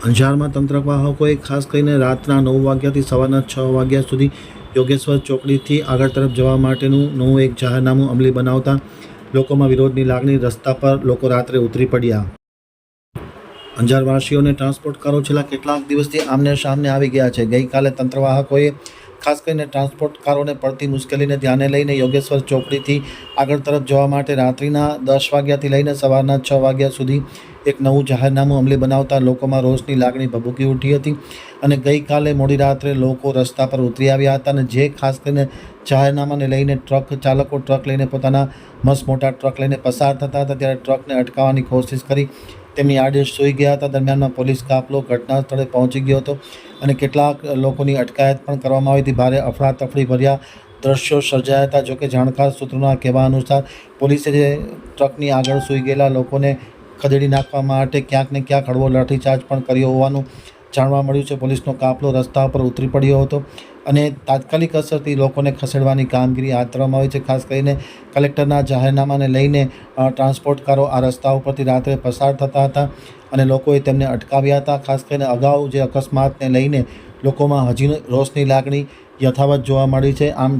અંજારમાં તંત્રવાહકોએ ખાસ કરીને રાતના નવ વાગ્યાથી સવારના છ વાગ્યા સુધી યોગેશ્વર ચોકડીથી આગળ તરફ જવા માટેનું નવું એક જાહેરનામું અમલી બનાવતા લોકોમાં વિરોધની લાગણી રસ્તા પર લોકો રાત્રે ઉતરી પડ્યા. અંજારવાસીઓને ટ્રાન્સપોર્ટકારો છેલ્લા કેટલાક દિવસથી આમને સામને આવી ગયા છે. ગઈકાલે તંત્રવાહકોએ ખાસ કરીને ટ્રાન્સપોર્ટકારોને પડતી મુશ્કેલીને ધ્યાને લઈને યોગેશ્વર ચોકડીથી આગળ તરફ જવા માટે રાત્રિના દસ વાગ્યાથી લઈને સવારના છ વાગ્યા સુધી એક નવું જાહેરનામું અમલી બનાવતા લોકોમાં રોષની લાગણી ભભૂકી ઉઠી હતી અને ગઈકાલે મોડી રાત્રે લોકો રસ્તા પર ઉતરી આવ્યા હતા અને જે ખાસ કરીને જાહેરનામાને લઈને ટ્રક ચાલકો ટ્રક લઈને પોતાના મસ્ત મોટા ટ્રક લઈને પસાર થતા હતા ત્યારે ટ્રકને અટકાવવાની કોશિશ કરી. તેમની આડે સૂઈ ગયા હતા. દરમિયાનમાં પોલીસ કાફલો ઘટના સ્થળે પહોંચી ગયો હતો અને કેટલાક લોકોની અટકાયત પણ કરવામાં આવી હતી. ભારે અફડાતફડી ભર્યા દ્રશ્યો સર્જાયા હતા. જોકે જાણકાર સૂત્રોના કહેવા અનુસાર પોલીસે જે ટ્રકની આગળ સૂઈ ગયેલા લોકોને ખદેડી નાખવા માટે ક્યાંક ને ક્યાંક હળવો લાઠીચાર્જ પણ કર્યો હોવાનું જાણવા મળ્યું છે. પોલીસનો કાફલો રસ્તા પર ઉતરી પડ્યો હતો અને તાત્કાલિક અસરથી લોકોને ખસેડવાની કામગીરી હાથ ધરવામાં આવી છે. ખાસ કરીને કલેક્ટરના જાહેરનામાને લઈને ટ્રાન્સપોર્ટકારો આ રસ્તા ઉપરથી રાત્રે પસાર થતા હતા અને લોકોએ તેમને અટકાવ્યા હતા. ખાસ કરીને અગાઉ જે અકસ્માતને લઈને લોકોમાં હજી રોષની લાગણી યથાવત જોવા મળી છે. આમ